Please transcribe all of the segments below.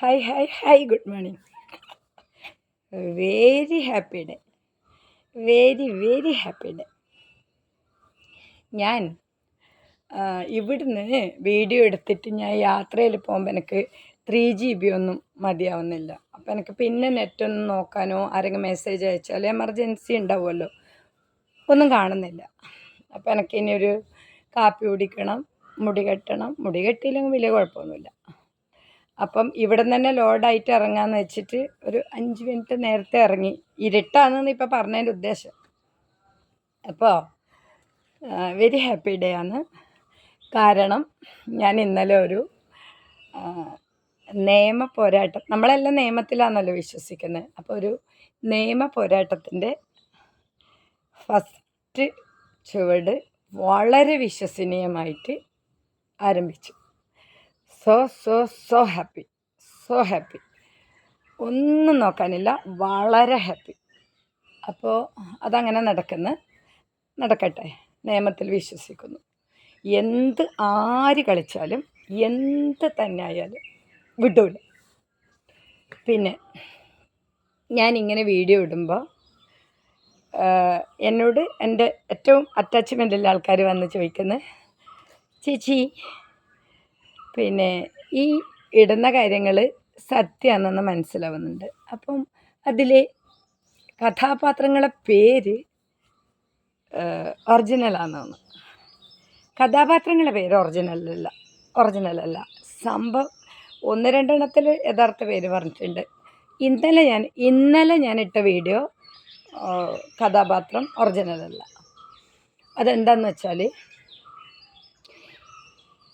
Hi hi hi good morning very happy day very very happy day ഞാൻ ഇവിടുന്ന് video എടുത്തിട്ട് ഞാൻ യാത്രയിൽ പോകുമ്പോൾ എനിക്ക് ത്രീ ജി ബി ഒന്നും മതിയാവുന്നില്ല. അപ്പോൾ എനിക്ക് പിന്നെ നെറ്റൊന്നും നോക്കാനോ ആരെങ്കിലും മെസ്സേജ് അയച്ചാൽ എമർജൻസി ഉണ്ടാവുമല്ലോ ഒന്നും കാണുന്നില്ല. അപ്പോൾ എനിക്ക് ഇനി ഒരു കാപ്പി കുടിക്കണം മുടി കെട്ടണം. മുടി കെട്ടിയില്ലെങ്കിൽ വലിയ കുഴപ്പമൊന്നുമില്ല. അപ്പം ഇവിടെ നിന്ന് തന്നെ ലോഡായിട്ട് ഇറങ്ങാന്ന് വെച്ചിട്ട് ഒരു അഞ്ച് മിനിറ്റ് നേരത്തെ ഇറങ്ങി. ഇരുട്ടാണെന്ന് ഇപ്പോൾ പറഞ്ഞതിന്റെ ഉദ്ദേശം. അപ്പോൾ വെരി ഹാപ്പി ഡേ ആണ്. കാരണം ഞാൻ ഇന്നലെ ഒരു നിയമ പോരാട്ടം നമ്മളെല്ലാം നിയമത്തിലാണല്ലോ വിശ്വസിക്കുന്നത്. അപ്പോൾ ഒരു നിയമ പോരാട്ടത്തിന്റെ ഫസ്റ്റ് ചുവട് വളരെ വിശ്വസനീയമായിട്ട് ആരംഭിച്ചു. So so so happy so happy ഒന്നും നോക്കാനില്ല. വളരെ ഹാപ്പി അപ്പോൾ അതങ്ങനെ നടക്കുന്ന. നടക്കട്ടെ. നിയമത്തിൽ വിശ്വസിക്കുന്നു. എന്ത് ആര് കളിച്ചാലും എന്ത് തന്നെ ആയാലും വിടൂല. പിന്നെ ഞാനിങ്ങനെ വീഡിയോ ഇടുമ്പോൾ എന്നോട് എന്റെ ഏറ്റവും അറ്റാച്ച്മെന്റുള്ള ആൾക്കാർ വന്ന് ചോദിക്കുന്നത് ചേച്ചി പിന്നെ ഈ ഇടുന്ന കാര്യങ്ങൾ സത്യമാണെന്ന് മനസ്സിലാവുന്നുണ്ട്. അപ്പം അതിലെ കഥാപാത്രങ്ങളെ പേര് ഒറിജിനലാണെന്ന്. കഥാപാത്രങ്ങളുടെ പേര് ഒറിജിനലല്ല ഒറിജിനലല്ല. സംഭവം ഒന്ന് രണ്ടെണ്ണത്തിൽ യഥാർത്ഥ പേര് പറഞ്ഞിട്ടുണ്ട്. ഇന്നലെ ഞാൻ ഇന്നലെ ഞാൻ ഇട്ട വീഡിയോ കഥാപാത്രം ഒറിജിനലല്ല. അതെന്താന്ന് വെച്ചാൽ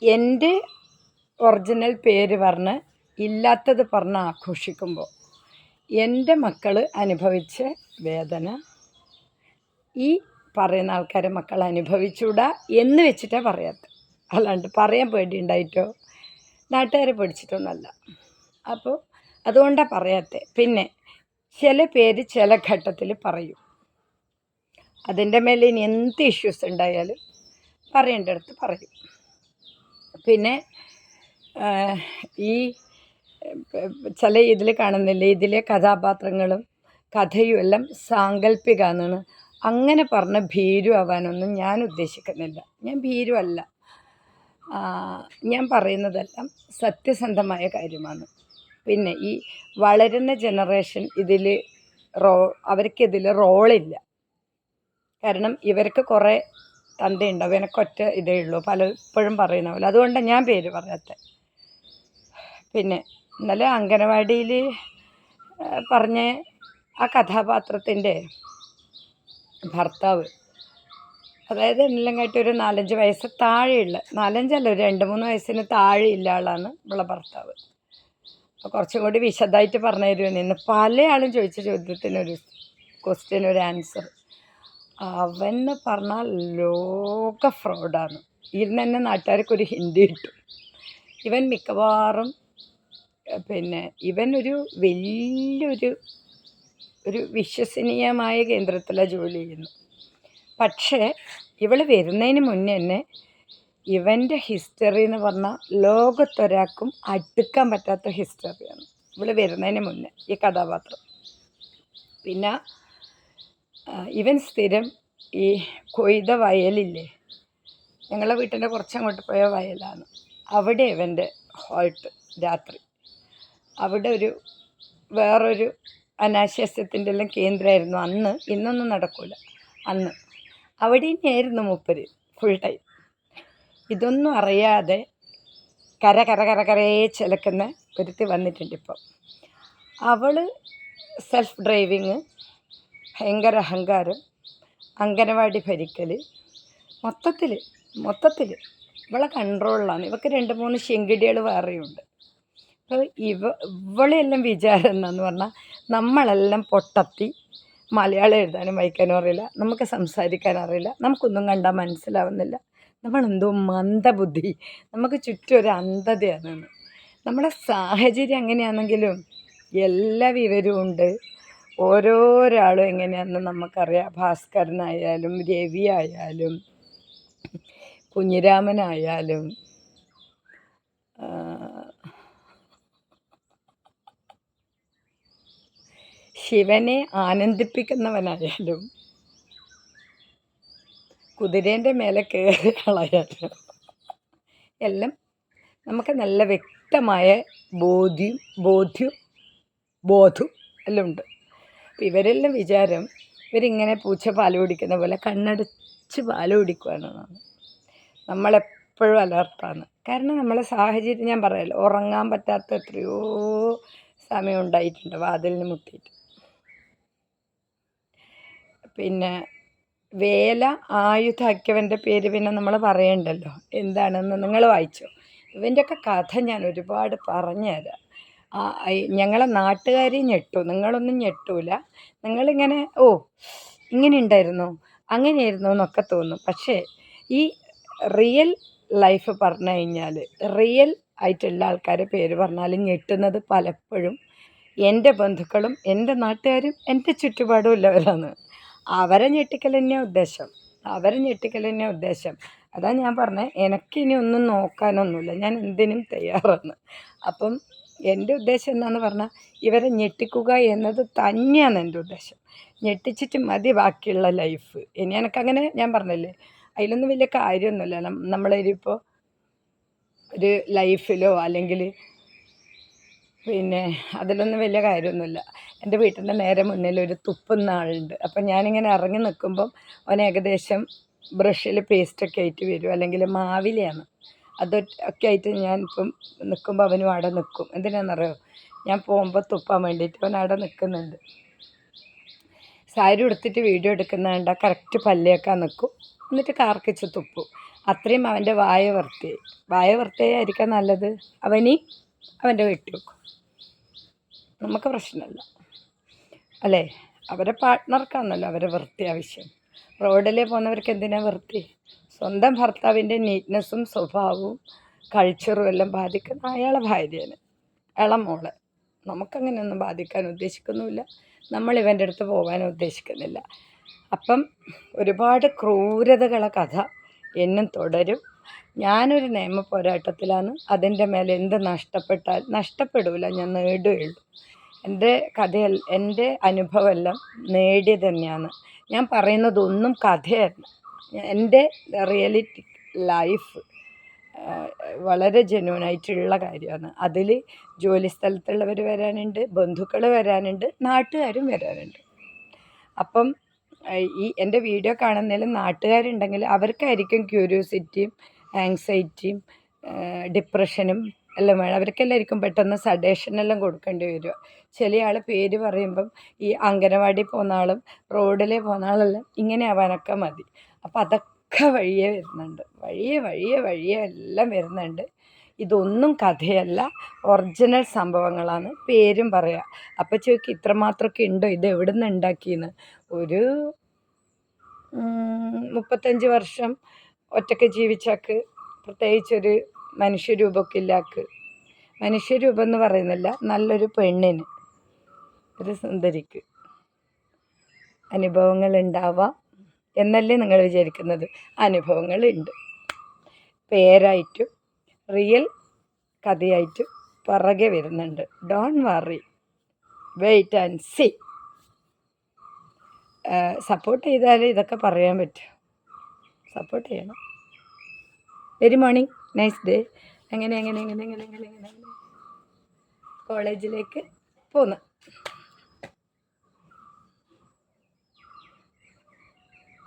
എന്റെ ഒറിജിനൽ പേര് പറഞ്ഞ് ഇല്ലാത്തത് പറഞ്ഞ് ആഘോഷിക്കുമ്പോൾ എന്റെ മക്കൾ അനുഭവിച്ച വേദന ഈ പറയുന്ന ആൾക്കാരെ മക്കൾ അനുഭവിച്ചൂടാ എന്ന് വെച്ചിട്ടാണ് പറയാത്തത് അല്ലാണ്ട് പറയാൻ പേടി ഉണ്ടായിട്ടോ നാട്ടുകാരെ പേടിച്ചിട്ടൊന്നല്ല. അപ്പോൾ അതുകൊണ്ടാണ് പറയാത്തത് പിന്നെ ചില പേര് ചില ഘട്ടത്തിൽ പറയും. അതിന്റെ മേലെ ഇനി എന്ത് ഇഷ്യൂസ് ഉണ്ടായാലും പറയേണ്ടടുത്ത് പറയും. പിന്നെ ഈ ചില ഇതിൽ കാണുന്നില്ലേ ഇതിലെ കഥാപാത്രങ്ങളും കഥയും എല്ലാം സാങ്കല്പികമാണ് അങ്ങനെ പറഞ്ഞ് ഭീരു ആവാനൊന്നും ഞാൻ ഉദ്ദേശിക്കുന്നില്ല. ഞാൻ ഭീരുവല്ല ഞാൻ പറയുന്നതെല്ലാം സത്യസന്ധമായ കാര്യമാണ്. പിന്നെ ഈ വളരുന്ന ജനറേഷൻ ഇതിൽ റോ അവർക്കിതിൽ റോളില്ല. കാരണം ഇവർക്ക് കുറേ തന്തയുണ്ടാവും. എനിക്കൊറ്റ ഇതേ ഉള്ളൂ. പലപ്പോഴും പറയുന്ന പോലെ. അതുകൊണ്ടാണ് ഞാൻ പേര് പറയാത്തത് പിന്നെ ഇന്നലെ അംഗനവാടിയിൽ പറഞ്ഞ ആ കഥാപാത്രത്തിന്റെ ഭർത്താവ് അതായത് എന്നെല്ലാം ഒരു നാലഞ്ച് വയസ്സ് താഴെയുള്ള നാലഞ്ചല്ല ഒരു രണ്ട് മൂന്ന് വയസ്സിന് താഴെയുള്ള ആളാണ് ഉള്ള ഭർത്താവ്. കുറച്ചും കൂടി വിശദമായിട്ട് പറഞ്ഞു തരുമെന്ന് ഇന്ന് പല ആളും ചോദിച്ച ചോദ്യത്തിനൊരു ക്വസ്റ്റ്യൻ ഒരു ആൻസർ അവന്ന് പറഞ്ഞാൽ ലോക ഫ്രോഡാണ് ഇരുന്ന് തന്നെ നാട്ടുകാർക്കൊരു ഹിന്ദി കിട്ടും. ഇവൻ മിക്കവാറും പിന്നെ ഇവൻ ഒരു വലിയൊരു ഒരു വിശ്വസനീയമായ കേന്ദ്രത്തിലാണ് ജോലി ചെയ്യുന്നു പക്ഷേ ഇവൾ വരുന്നതിന് മുന്നേ തന്നെ ഇവന്റെ ഹിസ്റ്ററി എന്ന് പറഞ്ഞാൽ ലോകത്തൊരാൾക്കും അടുക്കാൻ പറ്റാത്ത ഹിസ്റ്ററിയാണ്. ഇവൾ വരുന്നതിന് മുന്നേ ഈ കഥാപാത്രം. പിന്നെ ഇവൻ സ്ഥിരം ഈ കൊയ്ത വയലില്ലേ? ഞങ്ങളെ വീട്ടിന്റെ കുറച്ചങ്ങോട്ട് പോയ വയലാണ്. അവിടെ ഇവന്റെ ഹോൾട്ട് രാത്രി. അവിടെ ഒരു വേറൊരു അനാശാസ്യത്തിന്റെ എല്ലാം കേന്ദ്രമായിരുന്നു. അന്ന് ഇന്നൊന്നും നടക്കില്ല അന്ന്. അവിടെ തന്നെയായിരുന്നു മൂപ്പര് ഫുൾ ടൈം ഇതൊന്നും അറിയാതെ കര കര കര കരയെ ചിലക്കുന്ന ഒരുത്തി വന്നിട്ടുണ്ട് ഇപ്പം. അവൾ സെൽഫ് ഡ്രൈവിങ് ഭയങ്കര അഹങ്കാരം അംഗനവാടി ഭരിക്കൽ മൊത്തത്തിൽ മൊത്തത്തിൽ ഇവളെ കൺട്രോളിലാണ് ഇവൾക്ക് രണ്ട് മൂന്ന് ശെങ്കിടികൾ വേറെയുണ്ട്. ഇവ ഇവളെല്ലാം വിചാരം എന്താന്ന് പറഞ്ഞാൽ നമ്മളെല്ലാം പൊട്ടത്തി. മലയാളം എഴുതാനും വായിക്കാനും അറിയില്ല. നമുക്ക് സംസാരിക്കാൻ അറിയില്ല. നമുക്കൊന്നും കണ്ടാൽ മനസ്സിലാവുന്നില്ല. നമ്മളെന്തോ മന്ദബുദ്ധി. നമുക്ക് ചുറ്റും ഒരു അന്ധതയാണ്. നമ്മുടെ സാഹചര്യം എങ്ങനെയാണെങ്കിലും എല്ലാ വിവരവും ഉണ്ട്. ഓരോരാളും എങ്ങനെയാണെന്ന് നമുക്കറിയാം. ഭാസ്കരനായാലും രവി ആയാലും കുഞ്ഞിരാമനായാലും ശിവനെ ആനന്ദിപ്പിക്കുന്നവനായാലും കുതിരേന്റെ മേലെ കയറി കളയാലും എല്ലാം നമുക്ക് നല്ല വ്യക്തമായ ബോധ്യം ബോധ്യം ബോധം എല്ലാം ഉണ്ട്. അപ്പം ഇവരെല്ലാം വിചാരം ഇവരിങ്ങനെ പൂച്ച പാൽ കുടിക്കുന്ന പോലെ കണ്ണടച്ച് പാൽ കുടിക്കുകയാണെന്നാണ് നമ്മളെപ്പോഴും അലർട്ടാണ്. കാരണം നമ്മളെ സാഹചര്യം ഞാൻ പറയല്ലോ ഉറങ്ങാൻ പറ്റാത്ത എത്രയോ സമയം ഉണ്ടായിട്ടുണ്ട് വാതിലിന് മുട്ടിയിട്ട്. പിന്നെ വേല ആയുധാക്കിയവന്റെ പേര് പിന്നെ നമ്മൾ പറയണ്ടല്ലോ. എന്താണെന്ന് നിങ്ങൾ വായിച്ചോ. ഇവന്റെയൊക്കെ കഥ ഞാൻ ഒരുപാട് പറഞ്ഞുതരാം. ഞങ്ങളെ നാട്ടുകാരെയും ഞെട്ടു. നിങ്ങളൊന്നും ഞെട്ടൂല. നിങ്ങളിങ്ങനെ ഓ ഇങ്ങനെ ഉണ്ടായിരുന്നു അങ്ങനെയായിരുന്നു എന്നൊക്കെ തോന്നും. പക്ഷേ ഈ റിയൽ ലൈഫ് പറഞ്ഞു കഴിഞ്ഞാൽ റിയൽ ആയിട്ടുള്ള ആൾക്കാരെ പേര് പറഞ്ഞാലും ഞെട്ടുന്നത് പലപ്പോഴും എന്റെ ബന്ധുക്കളും എന്റെ നാട്ടുകാരും എന്റെ ചുറ്റുപാടും ഉള്ളവരാണ്. അവരെ ഞെട്ടിക്കൽ തന്നെയാണ് ഉദ്ദേശം. അവരെ ഞെട്ടിക്കൽ തന്നെയാണ് ഉദ്ദേശം. അതാ ഞാൻ പറഞ്ഞത് എനിക്കിനി ഒന്നും നോക്കാനൊന്നുമില്ല. ഞാൻ എന്തിനും തയ്യാറാണ്. അപ്പം എന്റെ ഉദ്ദേശം എന്താണെന്ന് പറഞ്ഞാൽ ഇവരെ ഞെട്ടിക്കുക എന്നത് തന്നെയാണ് എന്റെ ഉദ്ദേശം. ഞെട്ടിച്ചിട്ട് മതി ബാക്കിയുള്ള ലൈഫ്. ഇനി എനിക്കങ്ങനെ ഞാൻ പറഞ്ഞില്ലേ അതിലൊന്നും വലിയ കാര്യമൊന്നുമില്ല. നമ്മളിപ്പോൾ ഒരു ലൈഫിലോ അല്ലെങ്കിൽ പിന്നെ അതിലൊന്നും വലിയ കാര്യമൊന്നുമില്ല. എന്റെ വീട്ടിന്റെ നേരെ മുന്നിൽ ഒരു തുപ്പുന്ന ആളുണ്ട് അപ്പം ഞാനിങ്ങനെ ഇറങ്ങി നിൽക്കുമ്പം അവൻ ഏകദേശം ബ്രഷിൽ പേസ്റ്റൊക്കെ ആയിട്ട് വരും. അല്ലെങ്കിൽ മാവിലയാണ്. അതൊക്കെ ആയിട്ട് ഞാൻ ഇപ്പം നിൽക്കുമ്പോൾ അവനും അവിടെ നിൽക്കും. എന്തിനാണെന്നറിയോ? ഞാൻ പോകുമ്പോൾ തുപ്പാൻ വേണ്ടിയിട്ട് അവൻ അവിടെ നിൽക്കുന്നുണ്ട്. സാരി ഉടുത്തിട്ട് വീഡിയോ എടുക്കുന്നതുകൊണ്ട് കറക്റ്റ് പല്ലേക്കാൻ നിൽക്കും. എന്നിട്ട് കാർക്കിച്ച് തുപ്പും. അത്രയും അവന്റെ വായ വൃത്തിയായി. വായ വൃത്തിയായിരിക്കാൻ നല്ലത്? അവനി അവന്റെ വീട്ടിൽ വെക്കും. നമുക്ക് പ്രശ്നമല്ല. അല്ലേ? അവരെ പാർട്ട്ണർക്കാണല്ലോ അവരെ വൃത്തി ആവശ്യം. റോഡിലെ പോകുന്നവർക്ക് എന്തിനാ വൃത്തി? സ്വന്തം ഭർത്താവിന്റെ നീറ്റ്നെസ്സും സ്വഭാവവും കൾച്ചറും എല്ലാം ബാധിക്കുന്ന അയാളെ ഭാര്യയാണ്. അയാളെ മോളെ. നമുക്കങ്ങനെയൊന്നും ബാധിക്കാൻ ഉദ്ദേശിക്കുന്നുമില്ല. നമ്മൾ ഇവന്റെ അടുത്ത് പോകാൻ ഉദ്ദേശിക്കുന്നില്ല. അപ്പം ഒരുപാട് ക്രൂരതകളെ കഥ എന്നും തുടരും. ഞാനൊരു നിയമ പോരാട്ടത്തിലാണ്. അതിന്റെ മേലെ എന്ത് നഷ്ടപ്പെട്ടാൽ നഷ്ടപ്പെടില്ല ഞാൻ നേടുകയുള്ളൂ. എന്റെ കഥയൽ എന്റെ അനുഭവമെല്ലാം നേടിയത് തന്നെയാണ്. ഞാൻ പറയുന്നതൊന്നും കഥയല്ല. എന്റെ റിയലിറ്റി ലൈഫ് വളരെ ജെന്യൂനായിട്ടുള്ള കാര്യമാണ്. അതിൽ ജോലി സ്ഥലത്തുള്ളവർ വരാനുണ്ട് ബന്ധുക്കൾ വരാനുണ്ട് നാട്ടുകാരും വരാനുണ്ട്. അപ്പം ഈ എന്റെ വീഡിയോ കാണുന്നതിൽ നാട്ടുകാരുണ്ടെങ്കിൽ അവർക്കായിരിക്കും ക്യൂരിയോസിറ്റിയും ആങ്സൈറ്റിയും ഡിപ്രഷനും എല്ലാം വേണം. അവർക്കെല്ലാവർക്കും പെട്ടെന്ന് സഡേഷനെല്ലാം കൊടുക്കേണ്ടി വരിക. ചില ആൾ പേര് പറയുമ്പം ഈ അംഗനവാടി പോകുന്ന ആളും റോഡിലെ പോകുന്ന ആളെല്ലാം ഇങ്ങനെ ആവാനൊക്കെ മതി. അപ്പം അതൊക്കെ വഴിയേ വരുന്നുണ്ട്. വഴിയെ വഴിയെ വഴിയെ എല്ലാം വരുന്നുണ്ട്. ഇതൊന്നും കഥയല്ല. ഒറിജിനൽ സംഭവങ്ങളാണ്. പേരും പറയാം. അപ്പം ചോദിക്കും ഇത്രമാത്രമൊക്കെ ഉണ്ടോ? ഇത് എവിടെ നിന്ന് ഉണ്ടാക്കിയെന്ന്? ഒരു മുപ്പത്തഞ്ച് വർഷം ഒറ്റയ്ക്ക് ജീവിച്ചാക്ക് പ്രത്യേകിച്ചൊരു മനുഷ്യരൂപമൊക്കെ ഇല്ലാക്ക് മനുഷ്യരൂപം എന്ന് പറയുന്നില്ല നല്ലൊരു പെണ്ണിന് ഒരു സുന്ദരിക്ക് അനുഭവങ്ങൾ ഉണ്ടാവാം എന്നല്ലേ നിങ്ങൾ വിചാരിക്കുന്നത്. അനുഭവങ്ങളുണ്ട്. പേരായിട്ടും റിയൽ കഥയായിട്ടും പിറകെ വരുന്നുണ്ട്. Don't worry wait and see support ചെയ്താൽ ഇതൊക്കെ പറയാൻ പറ്റൂ. സപ്പോർട്ട് ചെയ്യണം. വെരി മോർണിംഗ് നൈസ് ഡേ അങ്ങനെ അങ്ങനെ അങ്ങനെ അങ്ങനെ അങ്ങനെ അങ്ങനെ കോളേജിലേക്ക് പോന്നു.